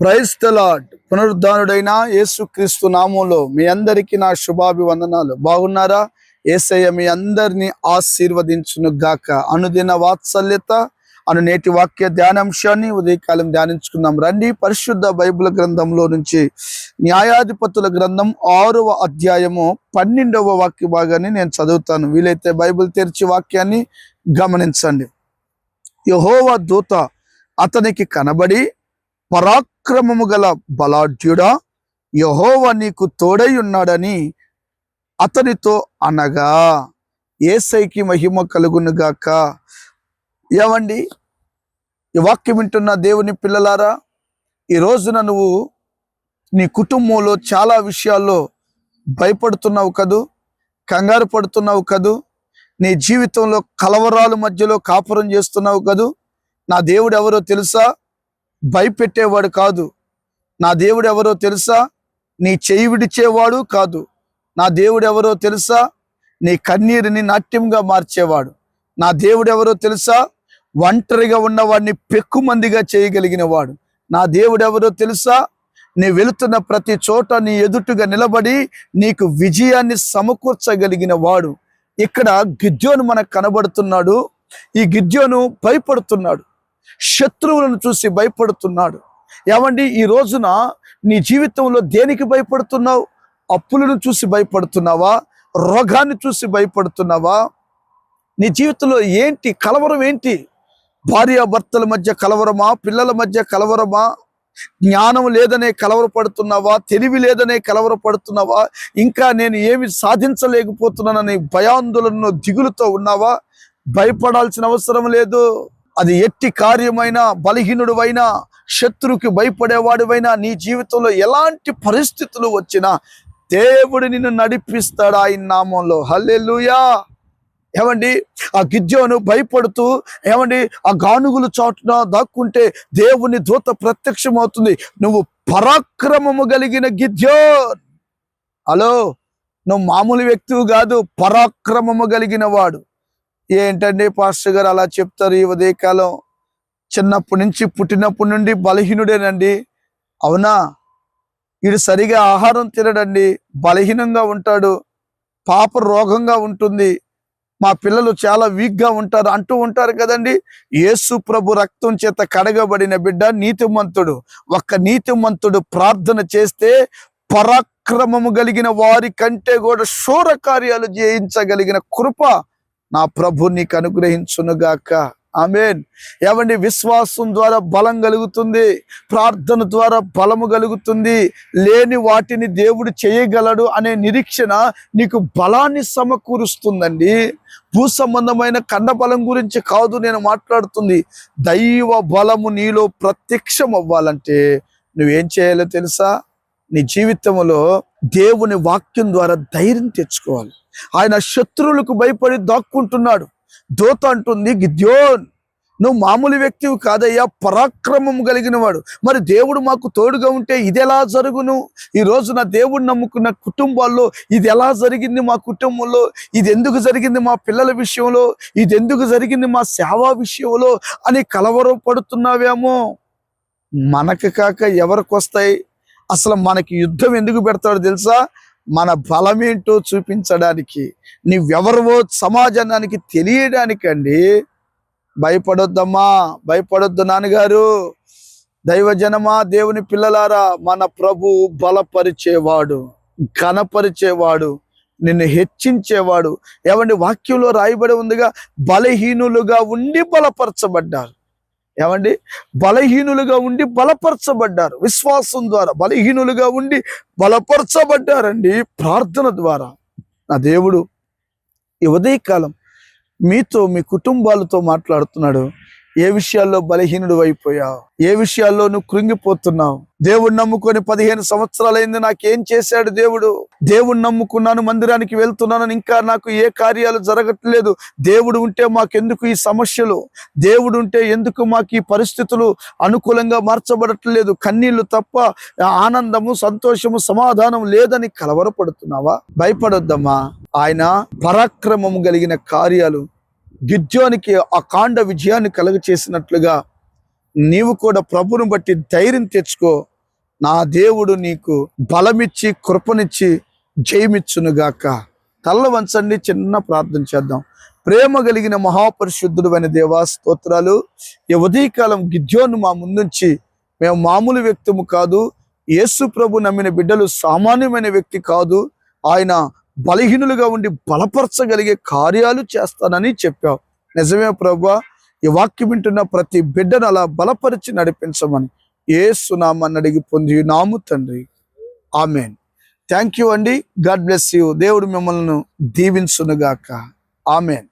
క్రైస్తలాడ్ పునరుద్ధానుడైన యేసుక్రీస్తు నామంలో మీ అందరికీ నా శుభాభివందనాలు. బాగున్నారా? ఏసయ్య మీ అందరినీ ఆశీర్వదించును గాక. అనుదిన వాత్సల్యత అను నేటి వాక్య ధ్యానాంశాన్ని ఉదయకాలం ధ్యానించుకుందాం. రండి పరిశుద్ధ బైబిల్ గ్రంథంలో నుంచి న్యాయాధిపతుల గ్రంథం ఆరవ అధ్యాయము పన్నెండవ వాక్య భాగాన్ని నేను చదువుతాను. వీలైతే బైబిల్ తెరిచి వాక్యాన్ని గమనించండి. యహోవ దూత అతనికి కనబడి పరాక్రమము గల బలాఢ్యుడా? యహోవ నీకు తోడై ఉన్నాడని అతనితో అనగా ఏసైకి మహిమ కలుగునుగాక ఏమండి? ఈ వాక్యం వింటున్న దేవుని పిల్లలారా ఈ రోజున నువ్వు నీ కుటుంబంలో చాలా విషయాల్లో భయపడుతున్నావు కదూ? కంగారు పడుతున్నావు కదూ? నీ జీవితంలో కలవరాల మధ్యలో కాపురం చేస్తున్నావు కదూ? నా దేవుడు ఎవరో తెలుసా? భయపెట్టేవాడు కాదు. నా దేవుడు ఎవరో తెలుసా? నీ చేయి విడిచేవాడు కాదు. నా దేవుడు ఎవరో తెలుసా? నీ కన్నీరుని నాట్యంగా మార్చేవాడు. నా దేవుడు ఎవరో తెలుసా? ఒంటరిగా ఉన్నవాడిని పెక్కుమందిగా చేయగలిగిన వాడు నా దేవుడు ఎవరో తెలుసా? నీ వెళుతున్న ప్రతి చోట నీ ఎదుటుగా నిలబడి నీకు విజయాన్ని సమకూర్చగలిగిన వాడు ఇక్కడ గిద్యోను మనకు కనబడుతున్నాడు. ఈ గిద్యోను భయపడుతున్నాడు. శత్రువులను చూసి భయపడుతున్నాడు. ఏమండి ఈ రోజున నీ జీవితంలో దేనికి భయపడుతున్నావు? అప్పులను చూసి భయపడుతున్నావా? రోగాన్ని చూసి భయపడుతున్నావా? నీ జీవితంలో ఏంటి కలవరం ఏంటి? భార్యాభర్తల మధ్య కలవరమా? పిల్లల మధ్య కలవరమా? జ్ఞానం లేదనే కలవరపడుతున్నావా? తెలివి లేదనే కలవరపడుతున్నావా? ఇంకా నేను ఏమి సాధించలేకపోతున్నానని భయాందోళన దిగులుతో ఉన్నావా? భయపడాల్సిన అవసరం లేదు. అది ఎట్టి కార్యమైనా బలహీనుడువైనా శత్రువుకి భయపడేవాడివైనా నీ జీవితంలో ఎలాంటి పరిస్థితులు వచ్చినా దేవుడు నిన్ను నడిపిస్తాడు ఆయన నామంలో. హల్లెలూయా! ఏమండి? ఆ గిద్యోను భయపడుతూ ఏమండి? ఆ గానుగులు చాటున దాక్కుంటే దేవుని దూత ప్రత్యక్షమవుతుంది. నువ్వు పరాక్రమము కలిగిన గిద్యోన్! హలో! నువ్వు మామూలు వ్యక్తివు కాదు పరాక్రమము కలిగిన వాడు ఏంటండి పాస్టర్ గారు అలా చెప్తారు ఈ ఉదయకాలం? చిన్నప్పటి నుంచి పుట్టినప్పటి నుండి బలహీనుడేనండి. అవునా? వీడు సరిగా ఆహారం తినడండి. బలహీనంగా ఉంటాడు. పాప రోగంగా ఉంటుంది. మా పిల్లలు చాలా వీక్గా ఉంటారు. అంటూ ఉంటారు కదండి. యేసు ప్రభు రక్తం చేత కడగబడిన బిడ్డ నీతిమంతుడు. ఒక్క నీతిమంతుడు ప్రార్థన చేస్తే పరాక్రమము కలిగిన వారి కంటే కూడా శూర కార్యాలు చేయించగలిగిన కృప నా ప్రభు నీకు అనుగ్రహించునుగాక. ఆమెన్. ఏమండి విశ్వాసం ద్వారా బలం కలుగుతుంది ప్రార్థన ద్వారా బలము కలుగుతుంది లేని వాటిని దేవుడు చేయగలడు అనే నిరీక్షణ నీకు బలాన్ని సమకూరుస్తుందండి. భూ సంబంధమైన కండ బలం గురించి కాదు నేను మాట్లాడుతుంది. దైవ బలము నీలో ప్రత్యక్షం అవ్వాలంటే నువ్వేం చేయాలో తెలుసా? నీ జీవితంలో దేవుని వాక్యం ద్వారా ధైర్యం తెచ్చుకోవాలి. ఆయన శత్రువులకు భయపడి దాక్కుంటున్నాడు. దోత అంటుంది గిద్యోన్ నువ్వు మామూలు వ్యక్తివి కాదయ్యా పరాక్రమం కలిగిన వాడు మరి దేవుడు మాకు తోడుగా ఉంటే ఇది ఎలా జరుగును? ఈ రోజు నా దేవుడు నమ్ముకున్న కుటుంబాల్లో ఇది ఎలా జరిగింది మా కుటుంబంలో? ఇది ఎందుకు జరిగింది మా పిల్లల విషయంలో? ఇది ఎందుకు జరిగింది మా సేవా విషయంలో? అని కలవరపడుతున్నావేమో. మనకు కాక ఎవరికి వస్తాయి? అసలు మనకి యుద్ధం ఎందుకు పెడతాడో తెలుసా? మన బలమేంటో చూపించడానికి నీవెవరవో సమాజానికి తెలియడానికండి. భయపడొద్దమ్మా భయపడొద్దు నాన్నగారు. దైవజనమా దేవుని పిల్లలారా మన ప్రభు బలపరిచేవాడు ఘనపరిచేవాడు నిన్ను హెచ్చించేవాడు. ఏమండి వాక్యంలో రాయబడి ఉందిగా బలహీనులుగా ఉండి బలపరచబడ్డారు. ఏమండి? బలహీనులుగా ఉండి బలపరచబడ్డారు. విశ్వాసం ద్వారా బలహీనులుగా ఉండి బలపరచబడ్డారండి ప్రార్థన ద్వారా. నా దేవుడు ఈ ఉదయకాలం మీతో మీ కుటుంబాలతో మాట్లాడుతున్నాడు. ఏ విషయాల్లో బలహీనుడు అయిపోయావు ఏ విషయాల్లో నువ్వు కృంగిపోతున్నావు? దేవుడు నమ్ముకొని పదిహేను సంవత్సరాలైంది నాకేం చేశాడు దేవుడు? దేవుడు నమ్ముకున్నాను మందిరానికి వెళ్తున్నాను ఇంకా నాకు ఏ కార్యాలు జరగట్లేదు. దేవుడు ఉంటే మాకెందుకు ఈ సమస్యలు? దేవుడు ఉంటే ఎందుకు మాకు ఈ పరిస్థితులు అనుకూలంగా మార్చబడట్లేదు? కన్నీళ్ళు తప్ప ఆనందము సంతోషము సమాధానం లేదని కలవరపడుతున్నావా? భయపడొద్దమ్మా. ఆయన పరాక్రమము కలిగిన కార్యాలు గిద్యోనికి ఆ కాండ విజయాన్ని కలుగ చేసినట్లుగా నీవు కూడా ప్రభుని బట్టి ధైర్యం తెచ్చుకో. నా దేవుడు నీకు బలమిచ్చి కృపనిచ్చి జయమిచ్చునుగాక. తల్ల వంచండి చిన్న ప్రార్థన చేద్దాం. ప్రేమ కలిగిన మహాపరిశుద్ధుడు అయిన దేవా స్తోత్రాలు. ఈ ఉదయకాలం గిద్యోను మా ముందుంచి మేము మామూలు వ్యక్తము కాదు. యేసు ప్రభు నమ్మిన బిడ్డలు సామాన్యమైన వ్యక్తి కాదు. ఆయన బలహీనులుగా ఉండి బలపరచగలిగే కార్యాలు చేస్తానని చెప్పావు. నిజమే ప్రభా ఈ వాక్యం వింటున్న ప్రతి బిడ్డను అలా బలపరిచి నడిపించమని ఏసునామని అడిగి పొంది నాము తండ్రి. ఆమెన్. థ్యాంక్ యూ అండి. God bless you. దేవుడు మిమ్మల్ని దీవించునుగాక. ఆమెన్.